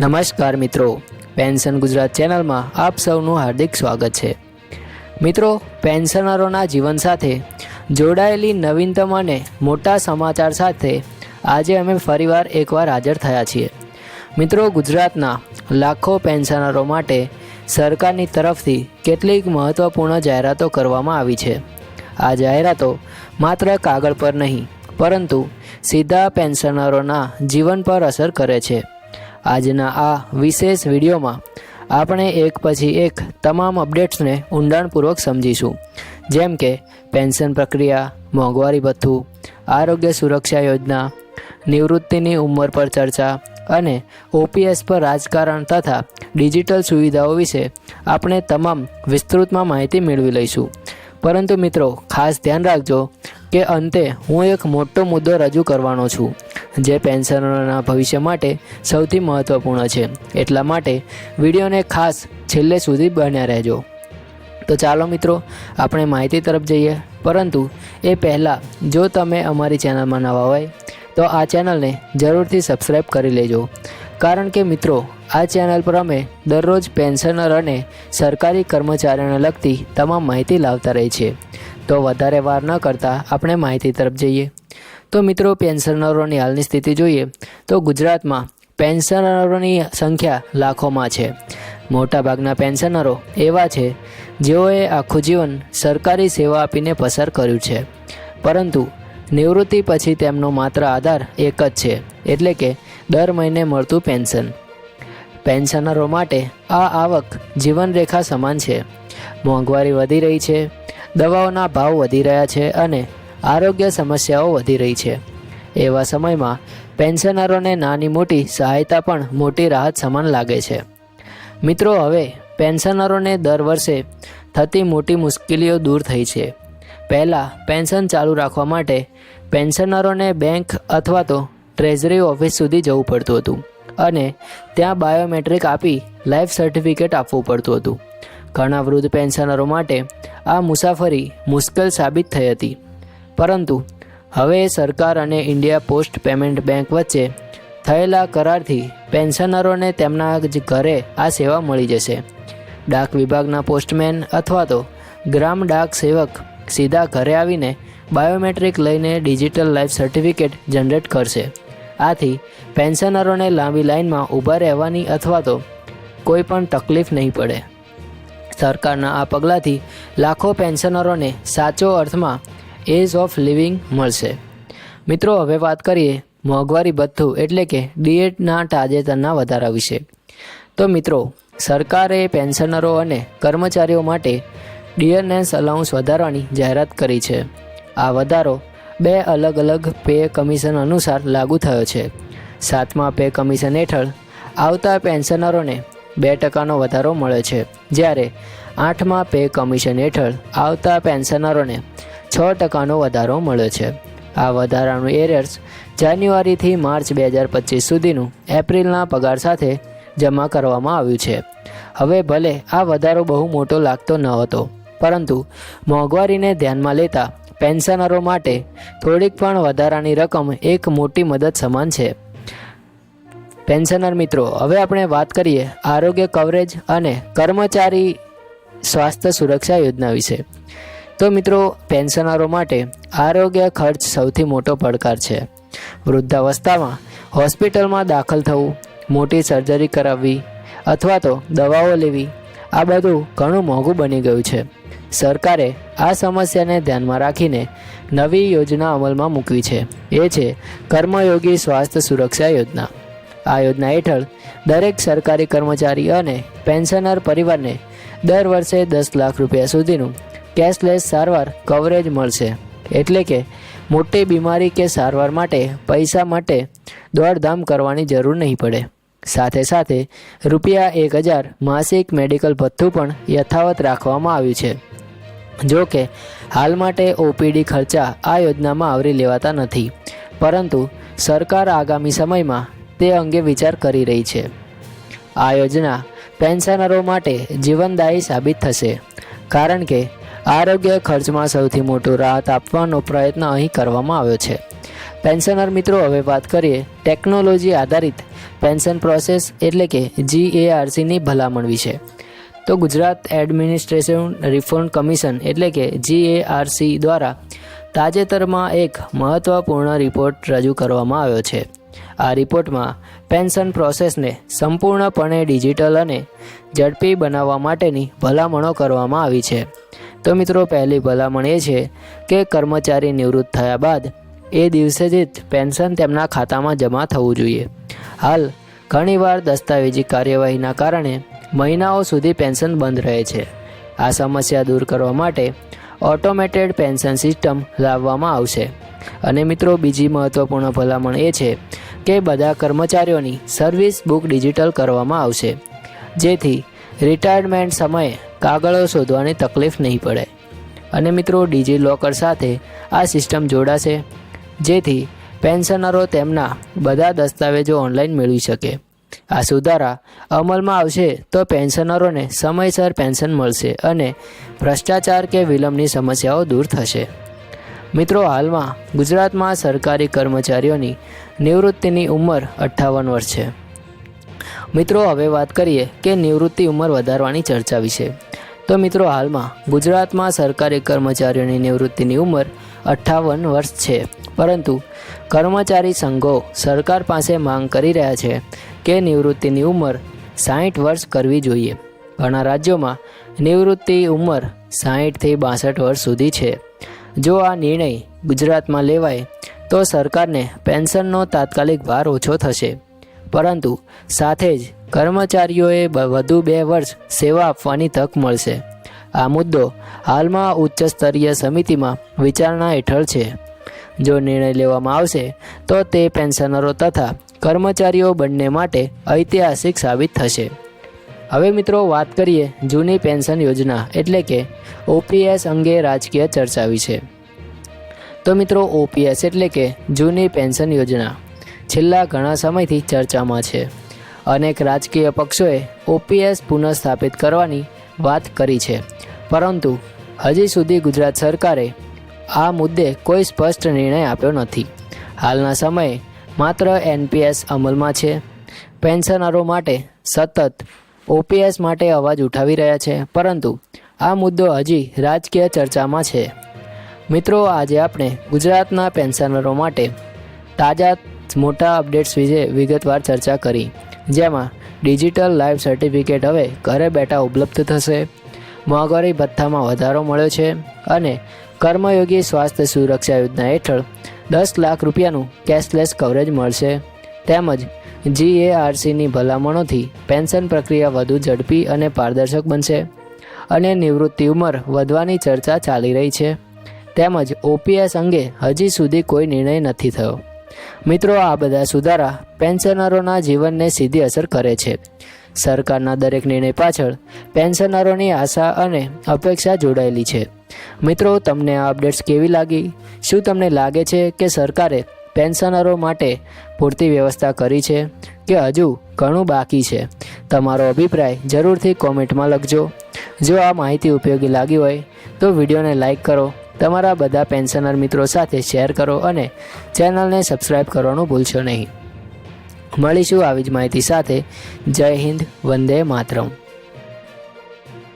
નમસ્કાર મિત્રો. પેન્શન ગુજરાત ચેનલમાં આપ સૌનું હાર્દિક સ્વાગત છે. મિત્રો પેન્શનરોના જીવન સાથે જોડાયેલી નવીનતમ અને મોટા સમાચાર સાથે આજે અમે ફરીવાર એકવાર હાજર થયા છીએ. મિત્રો, ગુજરાતના લાખો પેન્શનરો માટે સરકારની તરફથી કેટલીક મહત્ત્વપૂર્ણ જાહેરાતો કરવામાં આવી છે. આ જાહેરાતો માત્ર કાગળ પર નહીં, પરંતુ સીધા પેન્શનરોના જીવન પર અસર કરે છે. આજના આ વિશેષ વિડીયોમાં આપણે એક પછી એક તમામ અપડેટ્સને ઊંડાણપૂર્વક સમજીશું. જેમ કે પેન્શન પ્રક્રિયા, મોંઘવારી ભથ્થું, આરોગ્ય સુરક્ષા યોજના, નિવૃત્તિની ઉંમર પર ચર્ચા અને ઓપીએસ પર રાજકારણ તથા ડિજિટલ સુવિધાઓ વિશે આપણે તમામ વિસ્તૃતમાં માહિતી મેળવી લઈશું. પરંતુ મિત્રો, ખાસ ધ્યાન રાખજો કે અંતે હું એક મોટો મુદ્દો રજૂ કરવાનો છું. જે પેન્શનરોના ભવિષ્ય માટે સૌથી મહત્ત્વપૂર્ણ છે. એટલા માટે વિડીયોને ખાસ છેલ્લે સુધી બન્યા રહેજો. તો ચાલો મિત્રો, આપણે માહિતી તરફ જઈએ. પરંતુ એ પહેલાં, જો તમે અમારી ચેનલમાં નવા હોય, તો આ ચેનલને જરૂરથી સબસ્ક્રાઈબ કરી લેજો. કારણ કે મિત્રો, આ ચેનલ પર અમે દરરોજ પેન્શનર અને સરકારી કર્મચારીઓને લગતી તમામ માહિતી લાવતા રહી છે. તો વધારે વાર ન કરતાં આપણે માહિતી તરફ જઈએ. તો મિત્રો, પેન્શનરોની હાલની સ્થિતિ જોઈએ તો ગુજરાતમાં પેન્શનરોની સંખ્યા લાખોમાં છે. મોટાભાગના પેન્શનરો એવા છે જેઓએ આખું જીવન સરકારી સેવા આપીને પસાર કર્યું છે. પરંતુ નિવૃત્તિ પછી તેમનો માત્ર આધાર એક જ છે, એટલે કે દર મહિને મળતું પેન્શન. પેન્શનરો માટે આ આવક જીવનરેખા સમાન છે. મોંઘવારી વધી રહી છે, દવાઓના ભાવ વધી રહ્યા છે અને આરોગ્ય સમસ્યાઓ વધી રહી છે. એવા સમયમાં પેન્શનરોને નાની મોટી સહાયતા પણ મોટી રાહત સમાન લાગે છે. મિત્રો, હવે પેન્શનરોને દર વર્ષે થતી મોટી મુશ્કેલીઓ દૂર થઈ છે. પહેલાં પેન્શન ચાલુ રાખવા માટે પેન્શનરોને બેંક અથવા તો ટ્રેઝરી ઓફિસ સુધી જવું પડતું હતું અને ત્યાં બાયોમેટ્રિક આપી લાઈફ સર્ટિફિકેટ આપવું પડતું હતું. ઘણા વૃદ્ધ પેન્શનરો માટે આ મુસાફરી મુશ્કેલ સાબિત થઈ હતી. પરંતુ હવે સરકાર અને ઇન્ડિયા પોસ્ટ પેમેન્ટ બેંક વચ્ચે થયેલા કરારથી પેન્શનરોને તેમના જ ઘરે આ સેવા મળી જશે. ડાક વિભાગના પોસ્ટમેન અથવા તો ગ્રામ ડાક સેવક સીધા ઘરે આવીને બાયોમેટ્રિક લઈને ડિજિટલ લાઈફ સર્ટિફિકેટ જનરેટ કરશે. આથી પેન્શનરોને લાંબી લાઇનમાં ઊભા રહેવાની અથવા તો કોઈ પણ તકલીફ નહીં પડે. સરકારના આ પગલાંથી લાખો પેન્શનરોને સાચો અર્થમાં એજ ઓફ લિવિંગ મળશે. મિત્રો, હવે વાત કરીએ મોંઘવારી ભથ્થું એટલે કે ડીએટના તાજેતરના વધારા વિશે. તો મિત્રો, સરકારે પેન્શનરો અને કર્મચારીઓ માટે ડિયરનેસ અલાઉન્સ વધારવાની જાહેરાત કરી છે. આ વધારો બે અલગ અલગ પે કમિશન અનુસાર લાગુ થયો છે. સાતમા પે કમિશન હેઠળ આવતા પેન્શનરોને બે ટકાનો વધારો મળે છે. જ્યારે આઠમા પે કમિશન હેઠળ આવતા પેન્શનરોને છ ટકાનો વધારો મળે છે. આ વધારાનું એરર્સ જાન્યુઆરીથી માર્ચ બે હજાર પચીસ સુધીનું એપ્રિલના પગાર સાથે જમા કરવામાં આવ્યું છે. હવે ભલે આ વધારો બહુ મોટો લાગતો ન હતો, પરંતુ મોંઘવારીને ધ્યાનમાં લેતા પેન્શનરો માટે થોડીક પણ વધારાની રકમ એક મોટી મદદ સમાન છે. પેન્શનર મિત્રો, હવે આપણે વાત કરીએ આરોગ્ય કવરેજ અને કર્મચારી સ્વાસ્થ્ય સુરક્ષા યોજના વિશે. તો મિત્રો, પેન્શનરો માટે આરોગ્ય ખર્ચ સૌથી મોટો પડકાર છે. વૃદ્ધાવસ્થામાં હોસ્પિટલમાં દાખલ થવું, મોટી સર્જરી કરાવવી અથવા તો દવાઓ લેવી, આ બધું ઘણું મોંઘું બની ગયું છે. સરકારે આ સમસ્યાને ધ્યાનમાં રાખીને નવી યોજના અમલમાં મૂકવી છે. એ છે કર્મયોગી સ્વાસ્થ્ય સુરક્ષા યોજના. આ યોજના હેઠળ દરેક સરકારી કર્મચારી અને પેન્શનર પરિવારને દર વર્ષે દસ લાખ રૂપિયા સુધીનું કેશલેસ સારવાર કવરેજ મળશે. એટલે કે મોટી બીમારી કે સારવાર માટે પૈસા માટે દોડધામ કરવાની જરૂર નહીં પડે. સાથે સાથે રૂપિયા એક હજાર માસિક મેડિકલ ભથ્થું પણ યથાવત રાખવામાં આવ્યું છે. જો કે હાલ માટે ઓપીડી ખર્ચા આ યોજનામાં આવરી લેવાતા નથી. પરંતુ સરકાર આગામી સમયમાં તે અંગે વિચાર કરી રહી છે. આ યોજના પેન્શનરો માટે જીવનદાયી સાબિત થશે. કારણ કે આરોગ્ય ખર્ચમાં સૌથી મોટો રાહત આપવાનો પ્રયત્ન અહીં કરવામાં આવ્યો છે. પેન્શનર મિત્રો, હવે વાત કરીએ ટેકનોલોજી આધારિત પેન્શન પ્રોસેસ એટલે કે જીએઆરસીની ભલામણ વિશે. તો ગુજરાત એડમિનિસ્ટ્રેશન રિફોર્મ કમિશન એટલે કે જીએઆરસી દ્વારા તાજેતરમાં એક મહત્વપૂર્ણ રિપોર્ટ રજૂ કરવામાં આવ્યો છે. આ રિપોર્ટમાં પેન્શન પ્રોસેસને સંપૂર્ણપણે ડિજિટલ અને ઝડપી બનાવવા માટેની ભલામણો કરવામાં આવી છે. તો મિત્રો પહેલી ભલામણ એ છે કે કર્મચારી નિવૃત્ત થયા બાદ એ દિવસે જ પેન્શન તેમના ખાતામાં જમા થવું જોઈએ. હાલ, ઘણીવાર દસ્તાવેજી કાર્યવાહીના કારણે મહિનાઓ સુધી પેન્શન બંધ રહે છે. આ સમસ્યા દૂર કરવા માટે ઓટોમેટેડ પેન્શન સિસ્ટમ લાવવામાં આવશે. અને મિત્રો, બીજી મહત્ત્વપૂર્ણ ભલામણ એ છે કે બધા કર્મચારીઓની સર્વિસ બુક ડિજિટલ કરવામાં આવશે. જેથી રિટાયરમેન્ટ સમયે કાગળો શોધવાની તકલીફ નહીં પડે. અને મિત્રો ડીજી લોકર સાથે આ સિસ્ટમ જોડાશે, જેથી પેન્શનરો તેમના બધા દસ્તાવેજો ઓનલાઈન મેળવી શકે. આ સુધારા અમલમાં આવશે તો પેન્શનરોને સમયસર પેન્શન મળશે અને ભ્રષ્ટાચાર કે વિલંબની સમસ્યાઓ દૂર થશે. મિત્રો, હાલમાં ગુજરાતમાં સરકારી કર્મચારીઓની નિવૃત્તિની ઉંમર અઠ્ઠાવન વર્ષ છે. મિત્રો, હવે વાત કરીએ કે નિવૃત્તિ ઉંમર વધારવાની ચર્ચા વિશે. તો મિત્રો હાલમાં ગુજરાતમાં સરકારી કર્મચારીઓની નિવૃત્તિની ઉંમર અઠ્ઠાવન વર્ષ છે. પરંતુ કર્મચારી સંઘો સરકાર પાસે માંગ કરી રહ્યા છે કે નિવૃત્તિની ઉંમર સાહીઠ વર્ષ કરવી જોઈએ. ઘણા રાજ્યોમાં નિવૃત્તિ ઉંમર સાહીઠથી બાસઠ વર્ષ સુધી છે. જો આ નિર્ણય ગુજરાતમાં લેવાય, તો સરકારને પેન્શનનો તાત્કાલિક ભાર ઓછો થશે. પરંતુ સાથે જ કર્મચારીઓએ વધુ બે વર્ષ સેવા આપવાની તક મળશે. આ મુદ્દો હાલમાં ઉચ્ચ સ્તરીય સમિતિમાં વિચારણા હેઠળ છે. જો નિર્ણય લેવામાં આવશે, તો તે પેન્શનરો તથા કર્મચારીઓ બંને માટે ઐતિહાસિક સાબિત થશે. હવે મિત્રો વાત કરીએ જૂની પેન્શન યોજના એટલે કે ઓપીએસ અંગે રાજકીય ચર્ચા વિશે તો મિત્રો ઓપીએસ એટલે કે જૂની પેન્શન યોજના. છેલ્લા ઘણા સમયથી ચર્ચામાં છે. અનેક રાજકીય પક્ષોએ ઓપીએસ પુનઃસ્થાપિત કરવાની વાત કરી છે. પરંતુ હજી સુધી ગુજરાત સરકારે આ મુદ્દે કોઈ સ્પષ્ટ નિર્ણય આપ્યો નથી. હાલના સમયે માત્ર એનપીએસ અમલમાં છે. પેન્શનરો માટે સતત ઓપીએસ માટે અવાજ ઉઠાવી રહ્યા છે, પરંતુ આ મુદ્દો હજી રાજકીય ચર્ચામાં છે. મિત્રો, આજે આપણે ગુજરાતના પેન્શનરો માટે તાજા મોટા અપડેટ્સ વિશે વિગતવાર ચર્ચા કરી. જેમાં ડિજિટલ લાઈફ સર્ટિફિકેટ હવે ઘરે બેઠા ઉપલબ્ધ થશે. મોંઘવારી ભથ્થામાં વધારો મળ્યો છે અને કર્મયોગી સ્વાસ્થ્ય સુરક્ષા યોજના હેઠળ દસ લાખ રૂપિયાનું કેશલેસ કવરેજ મળશે. તેમજ જીએઆરસીની ભલામણોથી પેન્શન પ્રક્રિયા વધુ ઝડપી અને પારદર્શક બનશે અને નિવૃત્તિ ઉંમર વધવાની ચર્ચા ચાલી રહી છે. તેમજ ઓપીએસ અંગે હજી સુધી કોઈ નિર્ણય નથી થયો. મિત્રો, આ બધા સુધારા પેન્શનરોના જીવનને સીધી અસર કરે છે. સરકારના દરેક નિર્ણય પાછળ પેન્શનરોની આશા અને અપેક્ષા જોડાયેલી છે. મિત્રો, તમને આ અપડેટ્સ કેવી લાગી? શું તમને લાગે છે કે સરકારે પેન્શનરો માટે પૂરતી વ્યવસ્થા કરી છે કે હજુ ઘણું બાકી છે? તમારો અભિપ્રાય જરૂરથી કોમેન્ટમાં લખજો. જો આ માહિતી ઉપયોગી લાગી હોય તો વિડીયોને લાઇક કરો તમારા બધા પેન્શનર મિત્રો સાથે શેર કરો અને ચેનલને સબસ્ક્રાઈબ કરવાનું ભૂલશો નહીં. મળીશું આવી જ માહિતી સાથે. જય હિન્દ, વંદે માતરમ.